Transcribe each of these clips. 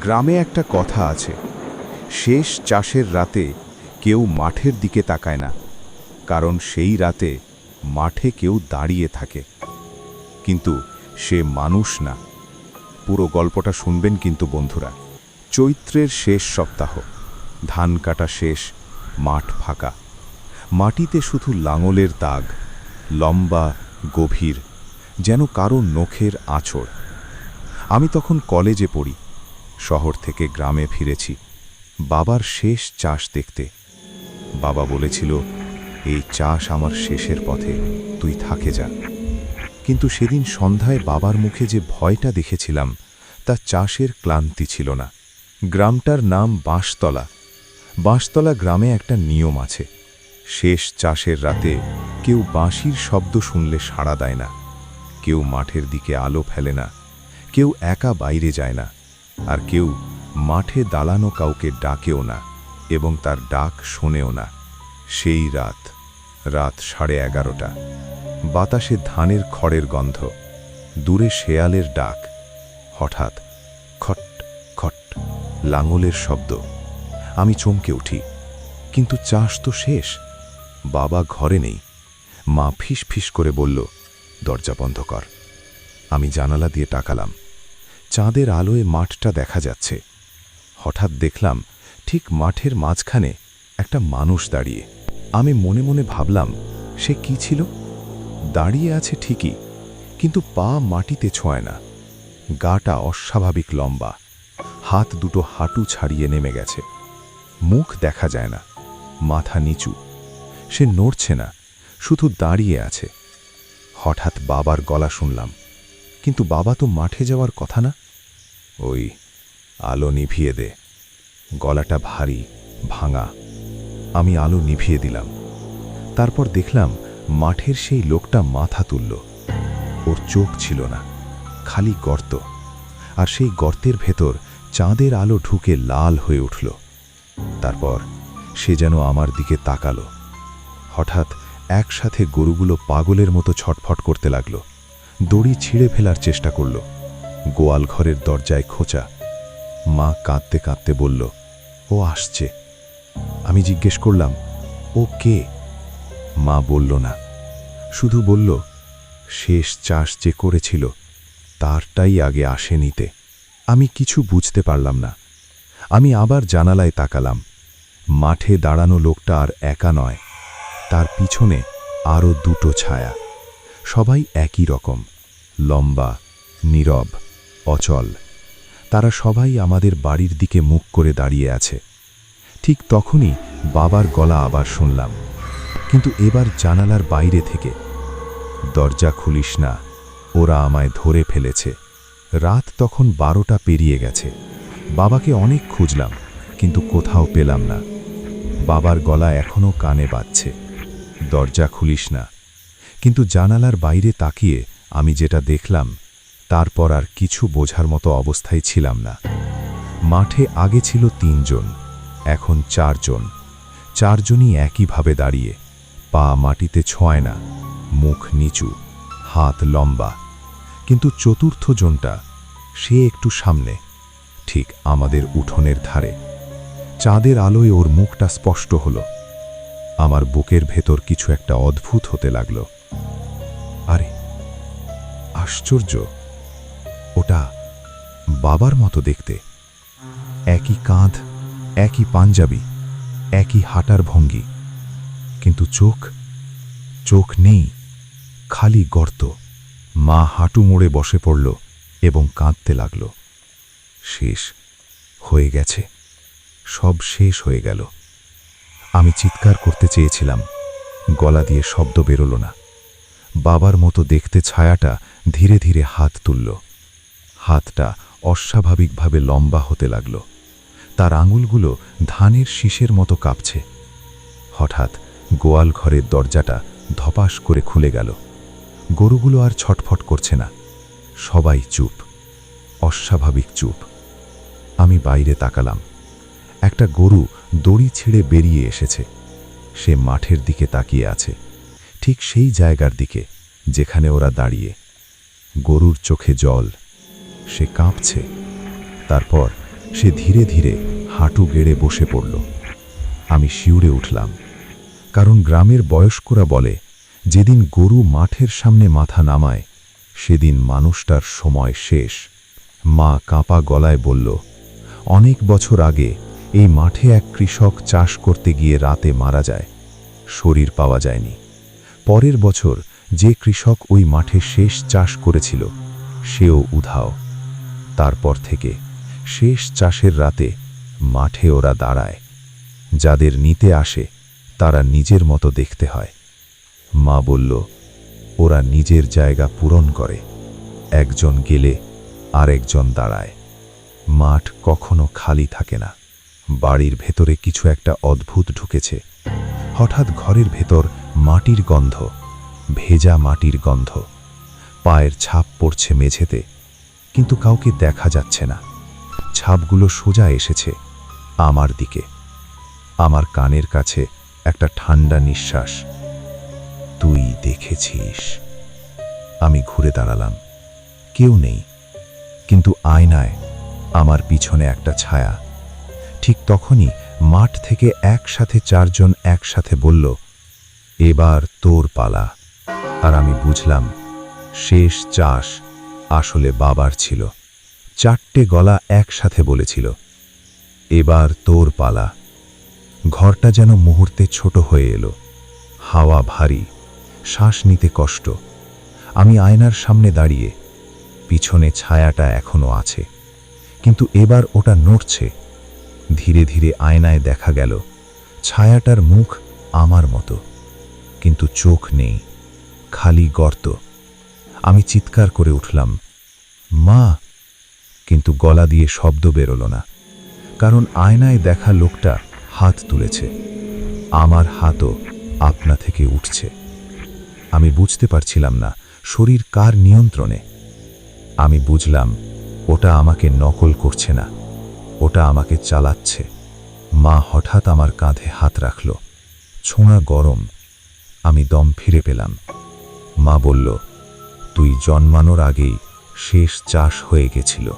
গ্রামে একটা কথা আছে। শেষ চাষের রাতে কেউ মাঠের দিকে তাকায় না, কারণ সেই রাতে মাঠে কেউ দাঁড়িয়ে থাকে। কিন্তু সে মানুষ না। পুরো গল্পটা শুনবেন কিন্তু বন্ধুরা। চৈত্রের শেষ সপ্তাহ। ধান কাটা শেষ, মাঠ ফাঁকা। মাটিতে শুধু লাঙলের দাগ, লম্বা, গভীর, যেন কারও নখের আঁচড়। আমি তখন কলেজে পড়ি। শহর থেকে গ্রামে ফিরেছি। বাবার শেষ চাষ দেখতে। বাবা বলেছিল, এই চাষ আমার শেষের পথে, তুই থাকে যা। কিন্তু সেদিন সন্ধ্যায় বাবার মুখে যে ভয়টা দেখেছিলাম, তা চাষের ক্লান্তি ছিল না। গ্রামটার নাম বাঁশতলা। বাঁশতলা গ্রামে একটা নিয়ম আছে। শেষ চাষের রাতে কেউ বাঁশির শব্দ শুনলে সাড়া দেয় না। কেউ মাঠের দিকে আলো ফেলে না। কেউ একা বাইরে যায় না। আর কেউ মাঠে দাঁড়ানো কাউকে ডাকেও না এবং তার ডাক শোনেও না। সেই রাত রাত সাড়ে এগারোটা। বাতাসে ধানের খড়ের গন্ধ, দূরে শেয়ালের ডাক, হঠাৎ খট খট, লাঙলের শব্দ। আমি চমকে উঠি, কিন্তু চাষ তো শেষ। বাবা ঘরে নেই। মা ফিস ফিস করে বলল, দরজা বন্ধ কর। আমি জানালা দিয়ে টাকালাম চাঁদের আলোয় মাঠটা দেখা যাচ্ছে। হঠাৎ দেখলাম ঠিক মাঠের মাঝখানে একটা মানুষ দাঁড়িয়ে। আমি মনে মনে ভাবলাম, সে কি ছিল? দাঁড়িয়ে আছে ঠিকই, কিন্তু পা মাটিতে ছোঁয় না। গাটা অস্বাভাবিক লম্বা। হাত দুটো হাঁটু ছাড়িয়ে নেমে গেছে। মুখ দেখা যায় না। মাথা নিচু। সে নড়ছে না, শুধু দাঁড়িয়ে আছে। হঠাৎ বাবার গলা শুনলাম। কিন্তু বাবা তো মাঠে যাওয়ার কথা না? ওই, আলো নিভিয়ে দে। গলাটা ভারী, ভাঙা। আমি আলো নিভিয়ে দিলাম। তারপর দেখলাম মাঠের সেই লোকটা মাথা তুলল। ওর চোখ ছিল না, খালি গর্ত। আর সেই গর্তের ভেতর চাঁদের আলো ঢুকে লাল হয়ে উঠল। তারপর সে যেন আমার দিকে তাকালো। হঠাৎ একসাথে গরুগুলো পাগলের মতো ছটফট করতে লাগল। দড়ি ছিঁড়ে ফেলার চেষ্টা করল। গোয়াল ঘরের দরজায় খোঁচা। মা কাঁদতে কাঁদতে বলল, ও আসছে। আমি জিজ্ঞেস করলাম, ও কে? মা বলল না। শুধু বলল, শেষ চাষ যে করেছিল, তারটাই আগে আসে নিতে। আমি কিছু বুঝতে পারলাম না। আমি আবার জানালায় তাকালাম। মাঠে দাঁড়ানো লোকটা আর একা নয়, তার পিছনে আরও দুটো ছায়া। সবাই একই রকম, লম্বা, নীরব, অচল। তারা সবাই আমাদের বাড়ির দিকে মুখ করে দাঁড়িয়ে আছে। ঠিক তখনই বাবার গলা আবার শুনলাম। কিন্তু এবার জানালার বাইরে থেকে, দরজা খুলিস না, ওরা আমায় ধরে ফেলেছে। রাত তখন বারোটা পেরিয়ে গেছে। বাবাকে অনেক খুঁজলাম, কিন্তু কোথাও পেলাম না। বাবার গলা এখনও কানে বাজছে। দরজা খুলিস না কিন্তু জানালার বাইরে তাকিয়ে আমি যেটা দেখলাম, তারপর আর কিছু বোঝার মতো অবস্থায় ছিলাম না। মাঠে আগে ছিল তিনজন, এখন চারজন। চারজনই একইভাবে দাঁড়িয়ে, পা মাটিতে ছোঁয় না, মুখ নিচু, হাত লম্বা। কিন্তু চতুর্থ জনটা সে একটু সামনে, ঠিক আমাদের উঠোনের ধারে। চাঁদের আলোয় ওর মুখটা স্পষ্ট হলো। আমার বুকের ভেতর কিছু একটা অদ্ভুত হতে লাগল। আরে, আশ্চর্য। ওটা বাবার মতো দেখতে। একই কাঁধ, একই পাঞ্জাবি, একই হাঁটার ভঙ্গি। কিন্তু চোখ চোখ নেই, খালি গর্ত। মা হাঁটু মোড়ে বসে পড়ল এবং কাঁদতে লাগল। শেষ হয়ে গেছে। সব শেষ হয়ে গেল। আমি চিৎকার করতে চেয়েছিলাম। গলা দিয়ে শব্দ বেরোল না। বাবার মতো দেখতে ছায়াটা ধীরে ধীরে হাত তুলল। হাতটা অস্বাভাবিকভাবে লম্বা হতে লাগল। তার আঙুলগুলো ধানের শীষের মতো কাঁপছে। হঠাৎ গোয়াল ঘরের দরজাটা ধপাস করে খুলে গেল। গরুগুলো আর ছটফট করছে না। সবাই চুপ। অস্বাভাবিক চুপ। আমি বাইরে তাকালাম। একটা গরু দড়ি ছেড়ে বেরিয়ে এসেছে। সে মাঠের দিকে তাকিয়ে আছে। ঠিক সেই জায়গার দিকে যেখানে ওরা দাঁড়িয়ে গরুর চোখে জল, সে কাঁপছে। তারপর সে ধীরে ধীরে হাঁটু গেড়ে বসে পড়ল। আমি শিউরে উঠলাম, কারণ গ্রামের বয়স্করা বলে, যেদিন গরু মাঠের সামনে মাথা নামায়, সেদিন মানুষটার সময় শেষ। মা কাঁপা গলায় বলল, অনেক বছর আগে এই মাঠে এক কৃষক চাষ করতে গিয়ে রাতে মারা যায়। শরীর পাওয়া যায়নি। পরের বছর যে কৃষক ওই মাঠে শেষ চাষ করেছিল, সেও উধাও। তারপর থেকে শেষ চাষের রাতে মাঠে ওরা দাঁড়ায়। যাদের নিতে আসে, তারা নিজের মতো দেখতে হয়। মা বলল, ওরা নিজের জায়গা পূরণ করে। একজন গেলে আরেকজন দাঁড়ায়। মাঠ কখনো খালি থাকে না। বাড়ির ভেতরে কিছু একটা অদ্ভুত ঢুকেছে। হঠাৎ ঘরের ভেতর মাটির গন্ধ, ভেজা মাটির গন্ধ। পায়ের ছাপ পড়ছে মেঝেতে, কিন্তু কাউকে দেখা যাচ্ছে না। ছাপগুলো সোজা এসেছে আমার দিকে, আমার কানের কাছে একটা ঠান্ডা নিঃশ্বাস। তুই দেখেছিস? আমি ঘুরে দাঁড়ালাম। কেউ নেই, কিন্তু আয়নায় আমার পিছনে একটা ছায়া। ঠিক তখনই মাঠ থেকে একসাথে চারজন একসাথে বলল এবার তোর পালা। আর আমি বুঝলাম, শেষ চাষ আসলে বাবার ছিল। চারটে গলা একসাথে বলেছিল, এবার তোর পালা। ঘরটা যেন মুহূর্তে ছোট হয়ে এলো। হাওয়া ভারী, শ্বাস নিতে কষ্ট। আমি আয়নার সামনে দাঁড়িয়ে, পিছনে ছায়াটা এখনও আছে। কিন্তু এবার ওটা নড়ছে। ধীরে ধীরে আয়নায় দেখা গেল, ছায়াটার মুখ আমার মতো। কিন্তু চোখ নেই, খালি গর্ত। আমি চিৎকার করে উঠলাম, মা! কিন্তু গলা দিয়ে শব্দ বেরোল না, কারণ আয়নায় দেখা লোকটা হাত তুলেছে। আমার হাতও আপনা থেকে উঠছে। আমি বুঝতে পারছিলাম না, শরীর কার নিয়ন্ত্রণে। আমি বুঝলাম, ওটা আমাকে নকল করছে না, ওটা আমাকে চালাচ্ছে। মা হঠাৎ আমার কাঁধে হাত রাখল। ছোঁয়া গরম আমি দম ফিরে পেলাম। মা বলল, তুই জন্মানোর আগেই শেষ চাষ হয়ে গেছিল।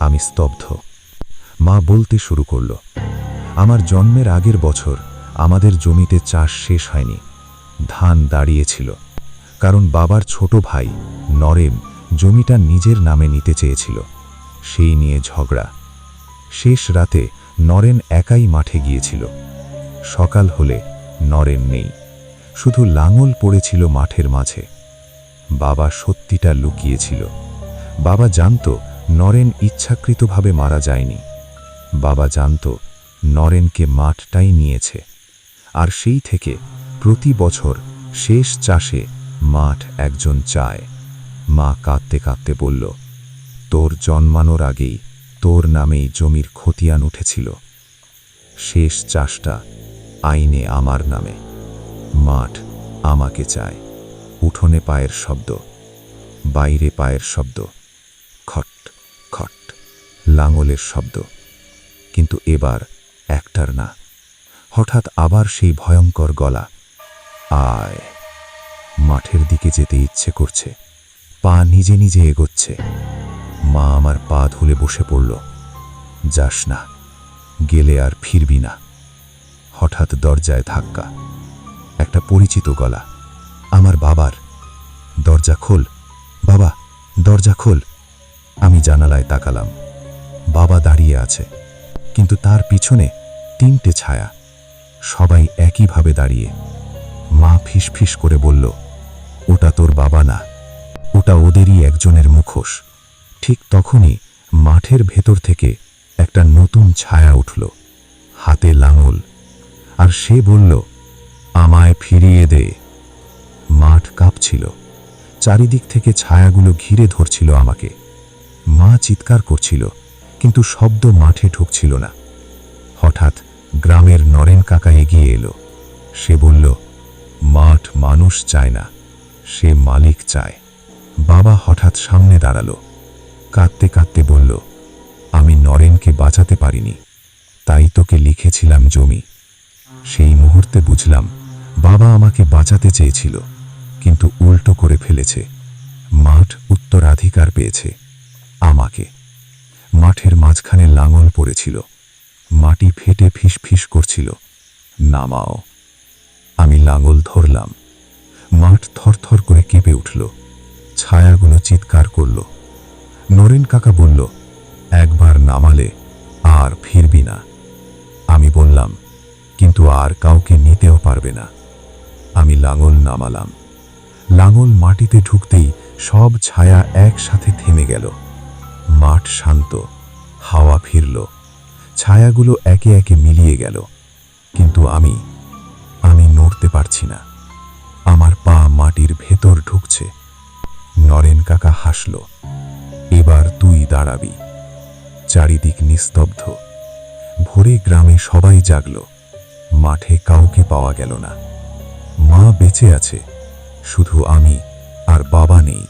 আমি স্তব্ধ। মা বলতে শুরু করল, আমার জন্মের আগের বছর আমাদের জমিতে চাষ শেষ হয়নি। ধান দাঁড়িয়েছিল, কারণ বাবার ছোট ভাই নরেন জমিটা নিজের নামে নিতে চেয়েছিল। সেই নিয়ে ঝগড়া। শেষ রাতে নরেন একাই মাঠে গিয়েছিল। সকাল হলে নরেন নেই। শুধু লাঙল পড়েছিল মাঠের মাঝে। বাবা সত্যিটা লুকিয়েছিল। বাবা জানত নরেন ইচ্ছাকৃতভাবে মারা যায়নি। বাবা জানত নরেনকে মাঠটাই নিয়েছে। আর সেই থেকে প্রতি বছর শেষ চাষে মাঠ একজন চায়। মা কাঁদতে কাঁদতে বলল, তোর জন্মানোর আগেই তোর নামেই জমির খতিয়ান উঠেছিল। শেষ চাষটা আইনে আমার নামে। মাঠ আমাকে চায়। উঠোনে পায়ের শব্দ, বাইরে পায়ের শব্দ, খট খট, লাঙলের শব্দ। কিন্তু এবার একটার না। হঠাৎ আবার সেই ভয়ঙ্কর গলা। আয়, মাঠের দিকে যেতে ইচ্ছে করছে। পা নিজে নিজে এগোচ্ছে। মা আমার পা ধুলে বসে পড়ল। যাস না, গেলে আর ফিরবি না। হঠাৎ দরজায় ধাক্কা। একটা পরিচিত গলা। আমার বাবার দরজা খোল। বাবা, দরজা খোল। আমি জানালায় তাকালাম। বাবা দাঁড়িয়ে আছে। কিন্তু তার পিছনে তিনটে ছায়া। সবাই একইভাবে দাঁড়িয়ে। মা ফিসফিস করে বলল, ওটা তোর বাবা না। ওটা ওদেরই একজনের মুখোশ। ঠিক তখনই মাঠের ভেতর থেকে একটা নতুন ছায়া উঠল। হাতে লাঙল। আর সে বলল আমায় ফিরিয়ে দে। মাঠ কাঁপছিল। চারিদিক থেকে ছায়াগুলো ঘিরে ধরছিল আমাকে। মা চিৎকার করছিল, কিন্তু শব্দ মাঠে ঢুকছিল না। হঠাৎ গ্রামের নরেন কাকা এগিয়ে এলো। সে বলল, মাঠ মানুষ চায় না, সে মালিক চায়। বাবা হঠাৎ সামনে দাঁড়াল। কাঁদতে কাঁদতে বলল, আমি নরেনকে বাঁচাতে পারিনি, তাই তোকে লিখেছিলাম জমি। সেই মুহূর্তে বুঝলাম বাবা আমাকে বাঁচাতে চেয়েছিল, কিন্তু উল্টো করে ফেলেছে। মাঠ উত্তরাধিকার পেয়েছে, আমাকে। মাঠের মাঝখানে লাঙল পড়েছিল, মাটি ফেটে ফিস করছিল। নামাও, আমি লাঙল ধরলাম। মাঠ থরথর করে কেঁপে উঠল, ছায়াগুলো চিৎকার করল। নরেন কাকা বলল, একবার নামালে আর ফিরবি না। আমি বললাম, কিন্তু আর কাউকে নিতেও পারবে না। আমি লাঙল নামালাম। লাঙল মাটিতে ঢুকতেই সব ছায়া একসাথে থেমে গেল। মাঠ শান্ত, হাওয়া ফিরল। ছায়াগুলো একে একে মিলিয়ে গেল। কিন্তু আমি আমি নড়তে পারছি না। আমার পা মাটির ভেতর ঢুকছে। নরেন কাকা হাসল, এবার তুই দাঁড়াবি। চারিদিক নিস্তব্ধ। ভোরে গ্রামে সবাই জাগল। মাঠে কাউকে পাওয়া গেল না। মা বেঁচে আছে। শুধু আমি আর বাবা নেই।